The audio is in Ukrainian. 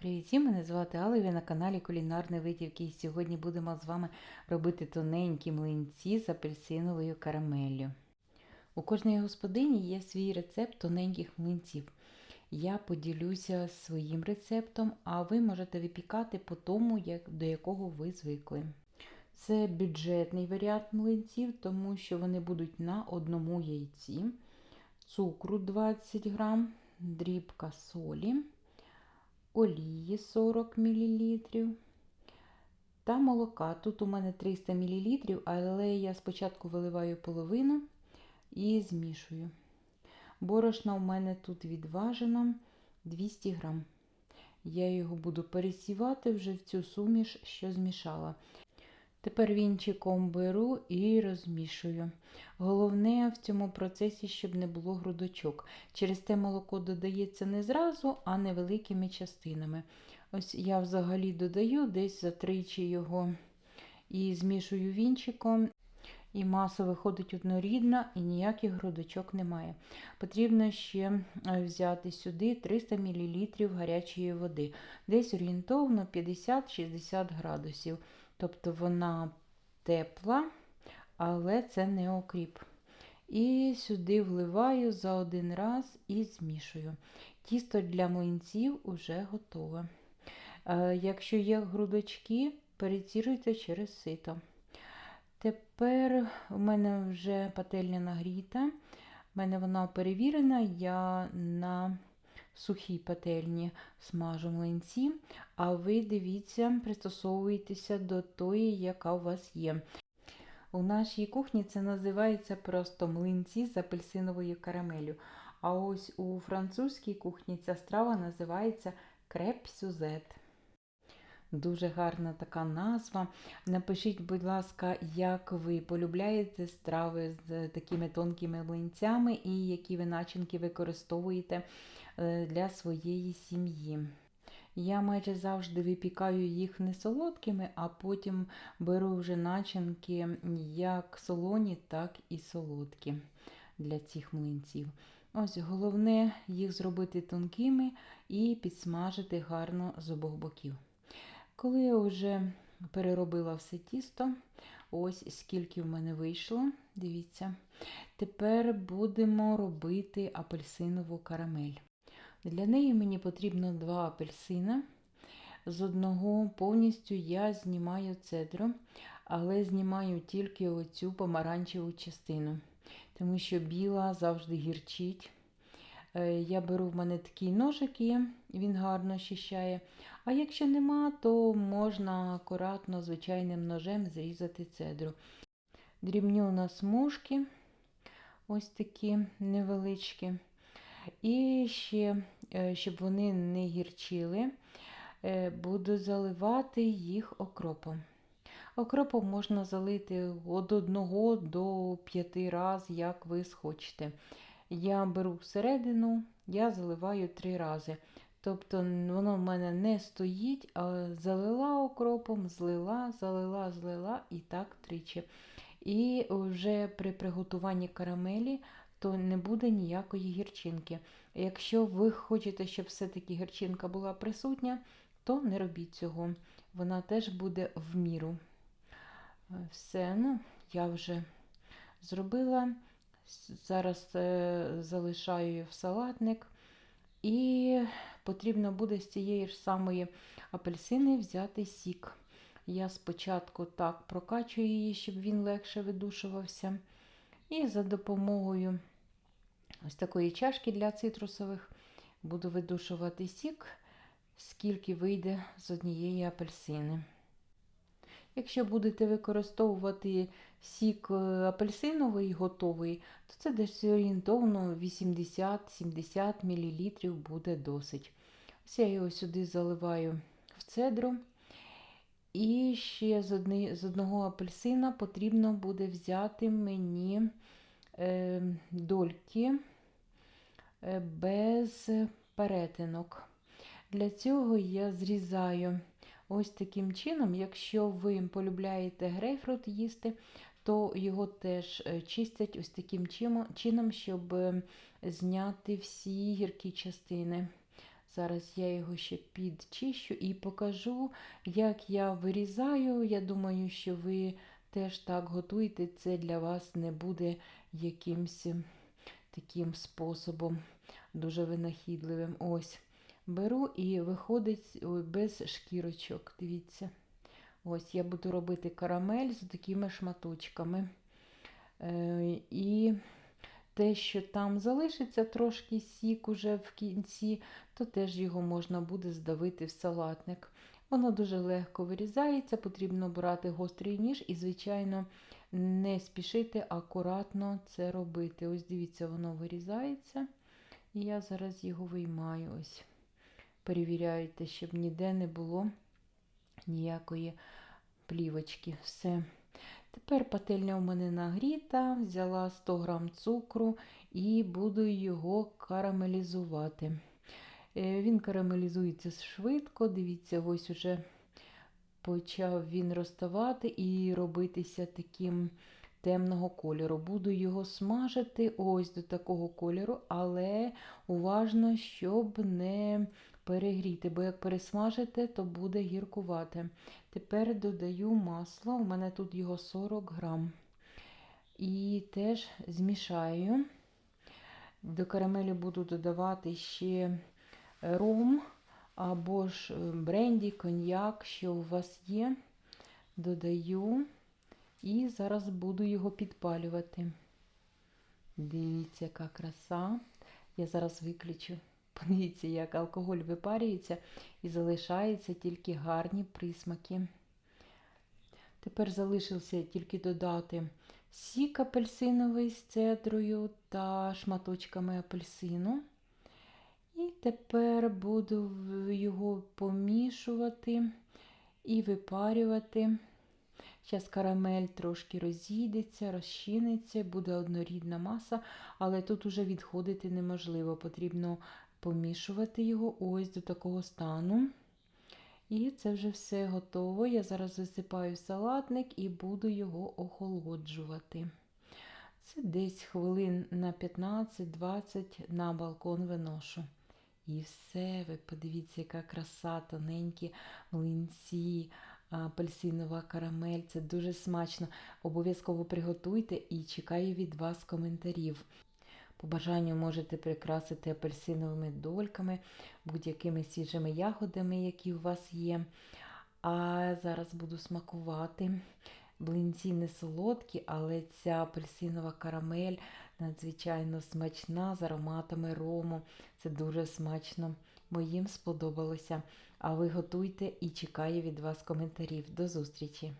Привіт, всім, мене звати Алла, на каналі Кулінарні Витівки. І сьогодні будемо з вами робити тоненькі млинці з апельсиновою карамеллю. У кожної господині є свій рецепт тоненьких млинців. Я поділюся своїм рецептом, а ви можете випікати по тому, як, до якого ви звикли. Це бюджетний варіант млинців, тому що вони будуть на одному яйці, цукру 20 грам, дрібка солі олії 40 мл та молока. Тут у мене 300 мл, але я спочатку виливаю половину і змішую. Борошна у мене тут відважено 200 г. Я його буду пересівати вже в цю суміш, що змішала. Тепер вінчиком беру і розмішую. Головне в цьому процесі, щоб не було грудочок. Через те молоко додається не зразу, а невеликими частинами. Ось я взагалі додаю десь за тричі його і змішую вінчиком. І маса виходить однорідна і ніяких грудочок немає. Потрібно ще взяти сюди 300 мл гарячої води, десь орієнтовно 50-60 градусів. Тобто вона тепла, але це не окріп. І сюди вливаю за один раз і змішую. Тісто для млинців вже готове. Якщо є грудочки, переціруйте через сито. Тепер у мене вже пательня нагріта, у мене вона перевірена, я на сухій пательні смажу млинці, а ви дивіться, пристосовуйтеся до тої, яка у вас є. У нашій кухні це називається просто млинці з апельсиновою карамелю. А ось у французькій кухні ця страва називається креп-сюзет. Дуже гарна така назва. Напишіть, будь ласка, як ви полюбляєте страви з такими тонкими млинцями і які ви начинки використовуєте е, для своєї сім'ї. Я майже завжди випікаю їх не солодкими, а потім беру вже начинки як солоні, так і солодкі для цих млинців. Ось головне їх зробити тонкими і підсмажити гарно з обох боків. Коли я вже переробила все тісто, ось скільки в мене вийшло, дивіться, тепер будемо робити апельсинову карамель. Для неї мені потрібно два апельсина. З одного повністю я знімаю цедру, але знімаю тільки оцю помаранчеву частину, тому що біла завжди гірчить. Е, я беру в мене такий ножик є, він гарно очищає. А якщо нема, то можна акуратно звичайним ножем зрізати цедру. Дрібню на смужки, ось такі невеличкі. І ще, е, щоб вони не гірчили, е, буду заливати їх окропом. Окропом можна залити від 1 до 5 разів, як ви схочете. Я беру всередину, я заливаю 3 рази. Тобто воно в мене не стоїть, а залила окропом, злила, залила, злила і так тричі. І вже при приготуванні карамелі то не буде ніякої гірчинки. Якщо ви хочете, щоб все-таки гірчинка була присутня, то не робіть цього. Вона теж буде в міру. Все, ну, я вже зробила. Зараз е, залишаю в салатник. І потрібно буде з цієї ж самої апельсини взяти сік. Я спочатку так прокачую її, щоб він легше видушувався. І за допомогою ось такої чашки для цитрусових буду видушувати сік, скільки вийде з однієї апельсини. Якщо будете використовувати сік е, апельсиновий готовий, то це десь орієнтовно 80-70 мл буде досить. Ось я його сюди заливаю в цедру. І ще з, одни, з одного апельсина потрібно буде взяти мені е, дольки е, без перетинок. Для цього я зрізаю ось таким чином, якщо ви полюбляєте грейпфрут їсти, то його теж е, чистять ось таким чином, щоб е, зняти всі гіркі частини. Зараз я його ще підчищу і покажу, як я вирізаю. Я думаю, що ви теж так готуєте. Це для вас не буде якимсь таким способом, дуже винахідливим. Ось. Беру і виходить без шкірочок. Дивіться. Ось я буду робити карамель з такими шматочками. Е, і те, що там залишиться трошки сік уже в кінці, то теж його можна буде здавити в салатник. Воно дуже легко вирізається, потрібно брати гострий ніж і, звичайно, не спішити акуратно це робити. Ось дивіться, воно вирізається. І я зараз його виймаю. Ось. Перевіряєте, щоб ніде не було ніякої плівочки. Все. Тепер пательня у мене нагріта, взяла 100 г цукру і буду його карамелізувати. Е, Він карамелізується швидко, дивіться, ось уже почав він розставати і робитися таким темного кольору. Буду його смажити ось до такого кольору, але уважно, щоб не перегріти, бо як пересмажите, то буде гіркувати. Тепер додаю масло, у мене тут його 40 грам. І теж змішаю. До карамелі буду додавати ще ром або ж бренді, коньяк, що у вас є. Додаю і зараз буду його підпалювати. Дивіться, яка краса. Я зараз виключу. Подивіться, як алкоголь випарюється і залишаються тільки гарні присмаки. Тепер залишилося тільки додати сік апельсиновий з цедрою та шматочками апельсину. І тепер буду його помішувати і випарювати. Зараз карамель трошки розійдеться, розчиниться, буде однорідна маса, але тут уже відходити неможливо. Потрібно помішувати його ось до такого стану. І це вже все готово. Я зараз висипаю салатник і буду його охолоджувати. Це десь хвилин на 15-20 на балкон виношу. І все, ви подивіться, яка краса, тоненькі млинці, апельсинова карамель. Це дуже смачно. Обов'язково приготуйте і чекаю від вас коментарів. По бажанню можете прикрасити апельсиновими дольками, будь-якими свіжими ягодами, які у вас є. А зараз буду смакувати. Блинці не солодкі, але ця апельсинова карамель надзвичайно смачна з ароматами рому. Це дуже смачно. Моїм сподобалося. А ви готуйте і чекаю від вас коментарів. До зустрічі!